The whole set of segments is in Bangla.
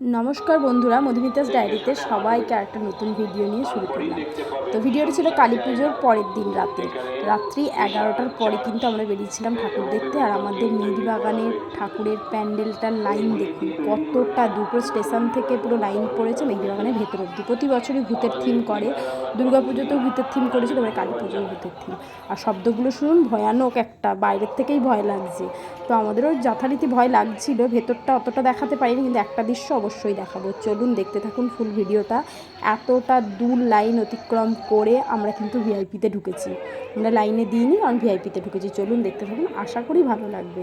নমস্কার বন্ধুরা, মধুমিতাস ডায়েরিতে সবাইকে একটা নতুন ভিডিও নিয়ে শুরু করলাম। তো ভিডিওটা ছিল কালী পুজোর পরের দিন রাতে। রাত্রি এগারোটার পরে কিন্তু আমরা বেরিয়েছিলাম ঠাকুর দেখতে। আর আমাদের মেঘবাগানের ঠাকুরের প্যান্ডেলটার লাইন দেখুন, কতটা দুটো স্টেশন থেকে পুরো লাইন পড়েছে মেঘবাগানের ভেতর অব্দি প্রতি বছরই ভূতের থিম করে। দুর্গাপুজোতেও ভূতের থিম করেছিল এবার কালী পুজোর ভূতের থিম আর শব্দগুলো শুনুন, ভয়ানক একটা, বাইরের থেকেই ভয় লাগছে। তো আমাদেরও যথারীতি ভয় লাগছিল, ভেতরটা অতটা দেখাতে পারিনি, কিন্তু একটা দৃশ্য অবশ্যই দেখাবো। চলুন দেখতে থাকুন ফুল ভিডিওটা। এতটা দূর লাইন অতিক্রম করে আমরা কিন্তু ভিআইপিতে ঢুকেছি। আমরা লাইনে দিইনি কারণ ভিআইপিতে ঢুকেছি। চলুন দেখতে থাকুন আশা করি ভালো লাগবে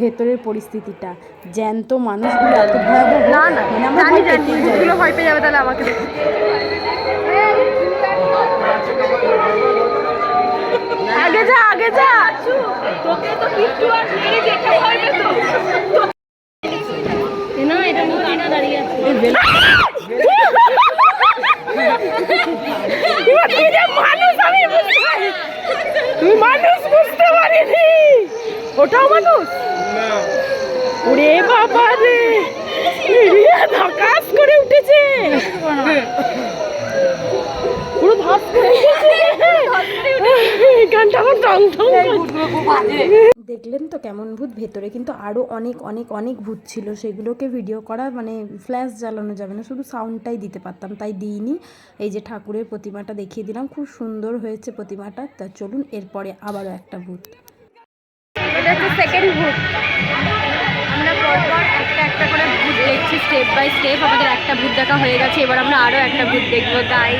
ভেতরের পরিস্থিতিটা। জ্যান্ত মানুষগুলো এত ভয়াবহ না না মানে ভয় পেয়ে যাবে তাহলে আমাকে আগে যা আগে যা। তোকে তো কিচ্ছু আর যে মানুষ আমি বুঝতে মানুষ পারিনি ওটাও মানুষ ওরে বাবা রে ধাকাস করে উঠেছে পুরো ধাস করে গানটা আমার টং টং দেখলেন তো কেমন ভূত? ভেতরে কিন্তু আরও অনেক অনেক অনেক ভূত ছিল। সেগুলোকে ভিডিও করা মানে ফ্ল্যাশ জ্বালানো যাবে না। শুধু সাউন্ডটাই দিতে পারতাম, তাই দিইনি। এই যে ঠাকুরের প্রতিমাটা দেখিয়ে দিলাম। খুব সুন্দর হয়েছে প্রতিমাটা। তা চলুন, এরপরে আবারও একটা ভূত। একটা ভূত দেখছি স্টেপ বাই স্টেপ আমাদের একটা ভূত দেখা হয়ে গেছে। এবার আমরা আরও একটা ভূত দেখব। তাই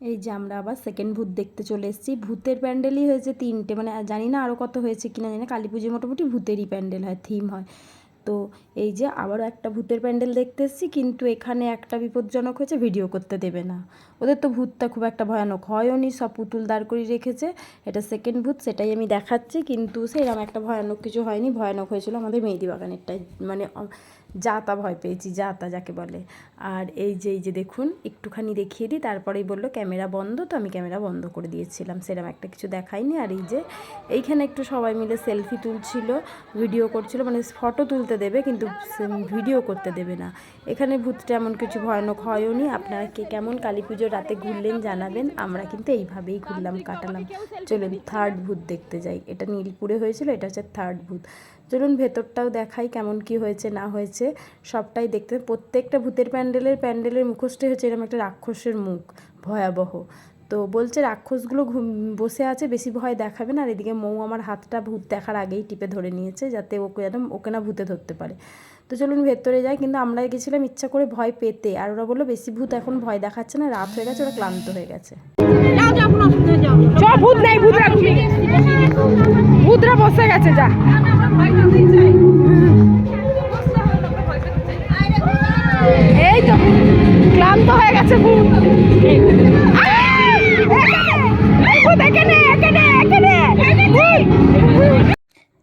এই যে আমরা আবার সেকেন্ড ভূত দেখতে চলে এসেছি। ভূতের প্যান্ডেলই হয়েছে তিনটে মানে জানি না আরও কত হয়েছে কিনা জানি না, কালী পুজোয় মোটামুটি ভূতেরই প্যান্ডেল হয় থিম হয়। তো এই যে আবারও একটা ভূতের প্যান্ডেল দেখতে এসেছি, কিন্তু এখানে একটা বিপজ্জনক হয়েছে ভিডিও করতে দেবে না। ওদের তো ভূতটা খুব একটা ভয়ানক হয়ও নি, সব পুতুল দাঁড় করিয়ে রেখেছে। এটা সেকেন্ড ভূত, সেটাই আমি দেখাচ্ছি, কিন্তু সেরকম একটা ভয়ানক কিছু হয়নি, ভয়ানক হয়েছিল আমাদের মেহেদি বাগানেরটাই মানে অ- যা তা ভয় পেয়েছি যা তা যাকে বলে। আর এই যে এই যে দেখুন, একটুখানি দেখিয়ে দিই, তারপরেই বলল, ক্যামেরা বন্ধ। তো আমি ক্যামেরা বন্ধ করে দিয়েছিলাম সেরকম একটা কিছু দেখাইনি। আর এই যে, এইখানে একটু সবাই মিলে সেলফি তুলছিল, ভিডিও করছিল মানে ফটো তুলতে দেবে, কিন্তু ভিডিও করতে দেবে না। এখানে ভূতটা এমন কিছু ভয়ানক হয়ও নি। আপনারা কে কেমন কালী পুজোর রাতে ঘুরলেন জানাবেন, আমরা কিন্তু এইভাবেই ঘুরলাম, কাটালাম। চলুন থার্ড ভূত দেখতে যাই। এটা নীলপুরে হয়েছিল, এটা হচ্ছে থার্ড ভূত। চলুন ভেতরটাও দেখাই কেমন কি হয়েছে না হয়েছে। সবটাই দেখতে প্রত্যেকটা ভূতের প্যান্ডেলের প্যান্ডেলের মুখোশটাই হচ্ছে এরকম একটা রাক্ষসের মুখ। ভয়াবহ। তো বলছে রাক্ষসগুলো ঘুম- বসে আছে বেশি ভয় দেখাবে না। আর এদিকে মৌ আমার হাতটা ভূত দেখার আগেই টিপে ধরে নিয়েছে যাতে ওকে যেন ওকে না ভূতে ধরতে পারে। তো চলুন ভেতরে যাই কিন্তু আমরা গেছিলাম ইচ্ছা করে ভয় পেতে। আর ওরা বলল বেশি ভূত এখন ভয় দেখাচ্ছে না রাত হয়ে গেছে ওরা ক্লান্ত হয়ে গেছে। ভূত নেই ভূতরা ভূতরা বসে গেছে যা।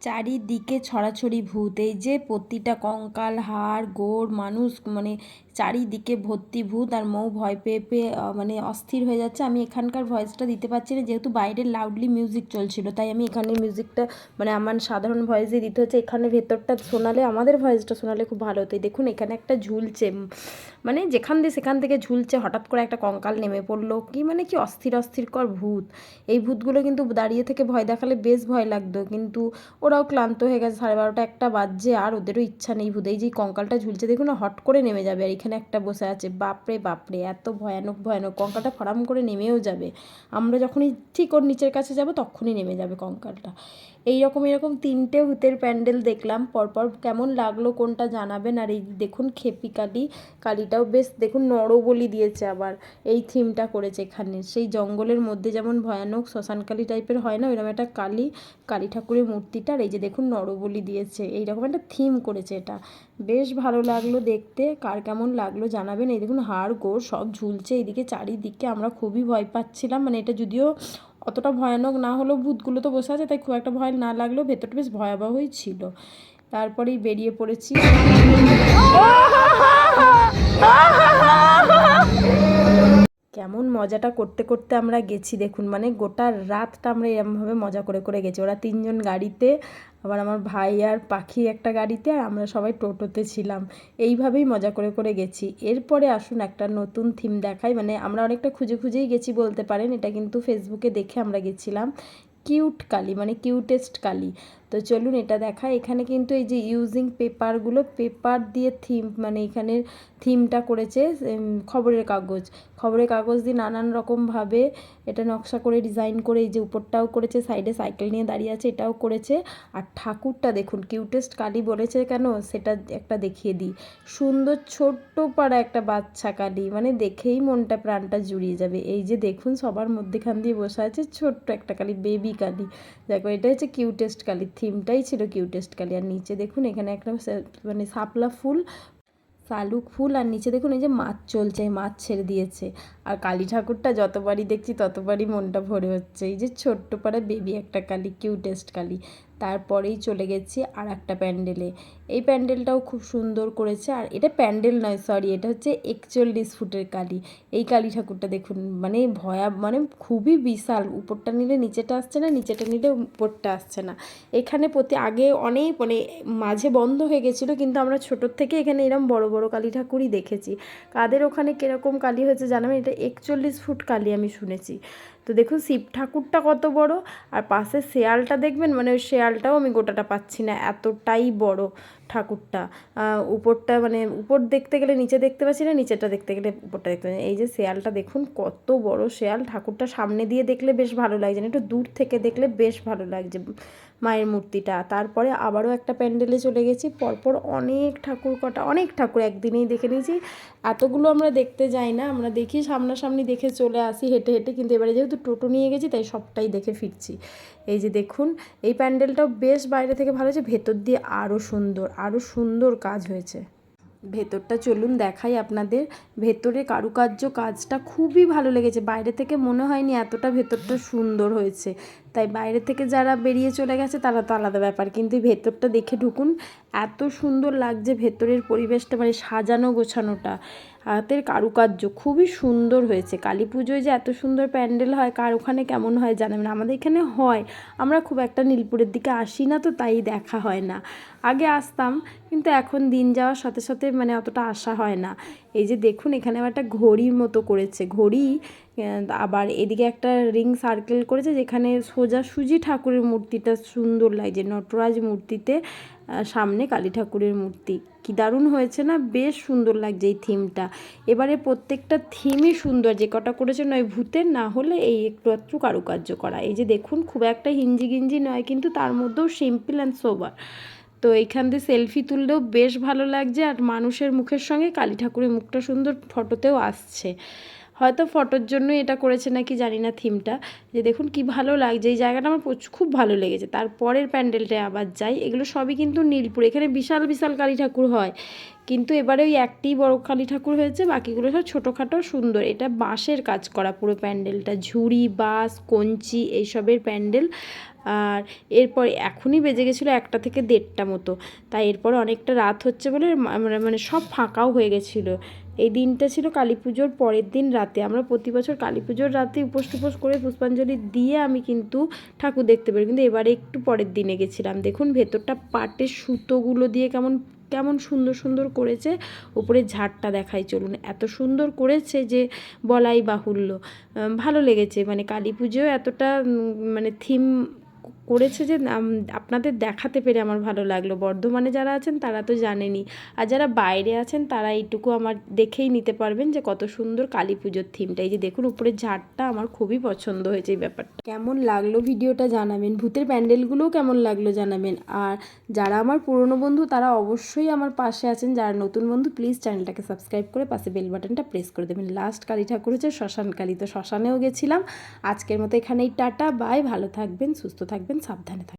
চারিদিকে ছড়াছড়ি ভূত এই যে প্রতিটা কঙ্কাল হাড় গোড় মানুষ মানে চারিদিকে ভর্তি ভূত আর মৌ ভয় পেয়ে পেয়ে মানে অস্থির হয়ে যাচ্ছে। আমি এখানকার ভয়েসটা দিতে পারছি না, যেহেতু বাইরে লাউডলি মিউজিক চলছিল, তাই আমি এখানে মিউজিকটা মানে আমার সাধারণ ভয়েসে দিতে হচ্ছে। এখানে ভেতরটা শোনালে, আমাদের ভয়েসটা শোনালে খুব ভালো হতো। দেখুন, এখানে একটা ঝুলছে মানে যেখান দিয়ে সেখান থেকে ঝুলছে, হঠাৎ করে একটা কঙ্কাল নেমে পড়ল। কি মানে কি অস্থির, অস্থিরকর ভূত। এই ভূতগুলো কিন্তু দাঁড়িয়ে থেকে ভয় দেখালে বেশ ভয় লাগতো, কিন্তু ওরাও ক্লান্ত হয়ে গেছে। সাড়ে বারোটা একটা বাজছে, আর ওদেরও ইচ্ছা নেই ভূত এই যে কঙ্কালটা ঝুলছে, দেখুন হট করে নেমে যাবে। আর এখানে একটা বসে আছে, বাপরে বাপরে, এত ভয়ানক ভয়ানক। কঙ্কালটা ফরাম করে নেমেও যাবে। আমরা যখনই ঠিক ওর নিচের কাছে যাব, তখনই নেমে যাবে কঙ্কালটা। এই রকম এরকম তিনটে হুতের প্যান্ডেল দেখলাম। পরপর কেমন লাগল কোনটা জানাবেন। আর এই দেখুন খেপি কালি, কালিটাও বেশ দেখুন নরবলি দিয়েছে আবার। এই থিমটা করেছে এখানে। সেই জঙ্গলের মধ্যে যেমন ভয়ানক শ্মশান শ্মশানকালী টাইপের হয় না, ওইরকম একটা কালী কালী ঠাকুরের মূর্তিটা এই যে দেখুন নরবলি দিয়েছে। এইরকম একটা থিম করেছে এটা। বেশ ভালো লাগল দেখতে। কার কেমন লাগল জানাবেন। এই দেখুন হাড় গোড় সব ঝুলছে এইদিকে চারিদিকে। আমরা খুবই ভয় পাচ্ছিলাম। মানে এটা যদিও অতটা ভয়ানক না হলেও ভূতগুলো তো বসে আছে, তাই খুব একটা ভয় না লাগলেও ভেতরটা বেশ ভয়াবহই ছিল। তারপরেই বেরিয়ে পড়েছি। কেমন মজাটা করতে করতে আমরা গেছি, দেখুন মানে গোটা রাতটা আমরা এরমভাবে মজা করে করে গেছি। ওরা তিনজন গাড়িতে আবার আমার ভাই আর পাখি একটা গাড়িতে আর আমরা সবাই টোটোতে ছিলাম। এইভাবেই মজা করে করে গেছি। এরপরে আসুন একটা নতুন থিম দেখাই। মানে আমরা অনেকটা খুঁজে খুঁজেই গেছি বলতে পারেন। এটা কিন্তু ফেসবুকে দেখে আমরা গেছিলাম। কিউট কালি মানে কিউটেস্ট কালি। তো চলুন এটা দেখা। এখানে কিন্তু এই যে ইউজিং পেপারগুলো পেপার দিয়ে থিম মানে এখানের থিমটা করেছে খবরের কাগজ। খবরের কাগজ দিয়ে নানান রকমভাবে এটা নকশা করে ডিজাইন করে, এই যে উপরটাও করেছে সাইডে সাইকেল নিয়ে দাঁড়িয়ে আছে, এটাও করেছে। আর ঠাকুরটা দেখুন কিউটেস্ট কালী বলেছে কেন, সেটা একটা দেখিয়ে দিই। সুন্দর ছোট্ট পাড়া একটা বাচ্চা কালী মানে দেখেই মনটা, প্রাণটা জুড়িয়ে যাবে। এই যে দেখুন, সবার মধ্যেখান দিয়ে বসে আছে ছোট্ট একটা কালী বেবি কালী। দেখো, এটা হচ্ছে কিউটেস্ট কালী। থিমটাই ছিল কিউটেস্ট কালি। আর নিচে দেখুন, এখানে একটা মানে শাপলা ফুল, শালুক ফুল, আর নিচে দেখুন এই যে মাছ চলছে মাছ ছেড়ে দিয়েছে। আর কালী ঠাকুরটা যতবারই দেখছি, ততবারই মনটা ভরে হচ্ছে। এই যে ছোট্ট পাড়া বেবি একটা কালী কিউটেস্ট কালী। তারপরেই চলে গেছি আর একটা প্যান্ডেলে। এই প্যান্ডেলটাও খুব সুন্দর করেছে আর এটা প্যান্ডেল নয় সরি এটা হচ্ছে একচল্লিশ ফুটের কালী। এই কালী ঠাকুরটা দেখুন মানে ভয়া মানে খুবই বিশাল। উপরটা নিলে নিচেটা আসছে না, নিচেটা নিলে উপরটা আসছে না। এখানে প্রতি, আগে অনেক মানে মাঝে বন্ধ হয়ে গেছিল, কিন্তু আমরা ছোটোর থেকে এখানে এরকম বড় বড় কালী ঠাকুরই দেখেছি। কাদের ওখানে কীরকম কালী হয়েছে জানাবেন? এটা একচল্লিশ ফুট কালী আমি শুনেছি। তো দেখুন শিব ঠাকুরটা কত বড়, আর পাশে শেয়ালটা দেখবেন মানে ওই শেয়ালটাও আমি গোটাটা পাচ্ছি না, এতটাই বড়। ঠাকুরটা। উপরটা মানে উপর দেখতে গেলে নিচে দেখতে পাচ্ছি না নিচেটা দেখতে গেলে উপরটা দেখতে পাচ্ছি এই যে শেয়ালটা দেখুন, কত বড় শেয়াল। ঠাকুরটা সামনে দিয়ে দেখলে বেশ ভালো লাগছে না, একটু দূর থেকে দেখলে বেশ ভালো লাগছে মায়ের মূর্তিটা। তারপরে আবারও একটা প্যান্ডেলে চলে গেছি, পরপর অনেক ঠাকুর কটা, অনেক ঠাকুর একদিনেই দেখে নিয়েছি। এতগুলো আমরা দেখতে যাই না, আমরা দেখি সামনাসামনি দেখে চলে আসি হেঁটে হেঁটে, কিন্তু এবারে যেহেতু টোটো নিয়ে গেছি, তাই সবটাই দেখে ফিরছি। এই যে দেখুন, এই প্যান্ডেলটাও বেশ বাইরে থেকে ভালো হয়েছে, ভেতর দিয়ে আরও সুন্দর। আরও সুন্দর কাজ হয়েছে। ভেতরটা চলুন দেখাই আপনাদের। ভেতরে কারুকার্য কাজটা খুবই ভালো লেগেছে। বাইরে থেকে মনে হয়নি এতটা ভেতরটা সুন্দর হয়েছে। তাই বাইরে থেকে যারা বেরিয়ে চলে গেছে, তারা তো আলাদা ব্যাপার। কিন্তু ভেতরটা দেখে ঢুকুন, এত সুন্দর লাগছে ভেতরের পরিবেশটা মানে সাজানো গোছানোটা। হাতের কারুকার্য। খুবই সুন্দর হয়েছে। কালী পুজোয় যে এত সুন্দর প্যান্ডেল হয়, কার ওখানে কেমন হয় জানাবেন আমাদের এখানে হয়। আমরা খুব একটা নীলপুরের দিকে আসি না তো তাই দেখা হয় না। আগে আসতাম, কিন্তু এখন দিন যাওয়ার সাথে সাথে মানে অতটা আসা হয় না। এই যে দেখুন, এখানে আবার একটা ঘড়ির মতো করেছে। ঘড়ি আবার এদিকে একটা রিং সার্কেল করেছে, যেখানে সোজাসুজি ঠাকুরের মূর্তিটা সুন্দর লাগছে নটরাজ মূর্তিতে। সামনে কালী ঠাকুরের মূর্তি। কি দারুণ হয়েছে না? বেশ সুন্দর লাগছে এই থিমটা এবারে প্রত্যেকটা থিমই সুন্দর। যে কটা করেছে নয় ভূতের, না হলে এই একটু একটু কারুকার্য করা। এই যে দেখুন, খুব একটা হিঞ্জি গিঞ্জি নয়, কিন্তু তার মধ্যেও সিম্পল অ্যান্ড সোবার তো এইখান দিয়ে সেলফি তুললেও বেশ ভালো লাগছে, আর মানুষের মুখের সঙ্গে কালী ঠাকুরের মুখটা সুন্দর ফটোতেও আসছে। হয়তো ফটোর জন্য এটা করেছে নাকি জানি না থিমটা যে দেখুন কি ভালো লাগছে, এই জায়গাটা আমার খুব ভালো লেগেছে। তারপরের প্যান্ডেলটায় আবার যাই, এগুলো সবই কিন্তু নীলপুর, এখানে বিশাল বিশাল কালী ঠাকুর হয়। কিন্তু এবারে ওই একটি বড় কালী ঠাকুর হয়েছে, বাকিগুলো সব ছোটোখাটো সুন্দর। এটা বাঁশের কাজ করা পুরো প্যান্ডেলটা, ঝুড়ি, বাঁশ, কঞ্চি, এইসবের প্যান্ডেল। আর এরপর এখনই বেজে গেছিল একটা থেকে দেড়টা মতো। তাই এরপর অনেকটা রাত হচ্ছে বলে মানে মানে সব ফাঁকাও হয়ে গেছিল। এই দিনটা ছিল কালী পুজোর পরের দিন রাতে। আমরা প্রতি বছর কালী পুজোর রাতে উপোস টুপোস করে পুষ্পাঞ্জলি দিয়ে আমি কিন্তু ঠাকুর দেখতে পারি কিন্তু এবারে একটু পরের দিনে গেছিলাম। দেখুন, ভেতরটা পাটের সুতোগুলো দিয়ে কেমন কেমন সুন্দর সুন্দর করেছে। উপরে ঝাড়টা দেখাই, চলুন। এত সুন্দর করেছে যে বলাই বাহুল্য। ভালো লেগেছে। মানে কালী পুজোয় এতটা মানে থিম করেছে যে আপনাদের দেখাতে পেরে আমার ভালো লাগল। বর্ধমানে যারা আছেন তারা তো জানেনই। আর যারা বাইরে আছেন তারা এইটুকু আমার দেখেই নিতে পারবেন যে, কত সুন্দর কালী পুজোর থিমটা এই যে দেখুন উপরে ঝাড়টা আমার খুবই পছন্দ হয়েছে এই ব্যাপারটা। কেমন লাগল ভিডিওটা জানাবেন? ভূতের প্যান্ডেলগুলোও কেমন লাগল জানাবেন? আর যারা আমার পুরনো বন্ধু, তারা অবশ্যই আমার পাশে আছেন। যারা নতুন বন্ধু প্লিজ চ্যানেলটাকে সাবস্ক্রাইব করে পাশে বেল বাটনটা প্রেস করে দেবেন। লাস্ট কালী ঠাকুর হচ্ছে শ্মশান কালী। তো শ্মশানেও গেছিলাম। আজকের মতো এখানেই, টাটা বাই ভালো থাকবেন, সুস্থ থাকবেন। ግን ሳብታነት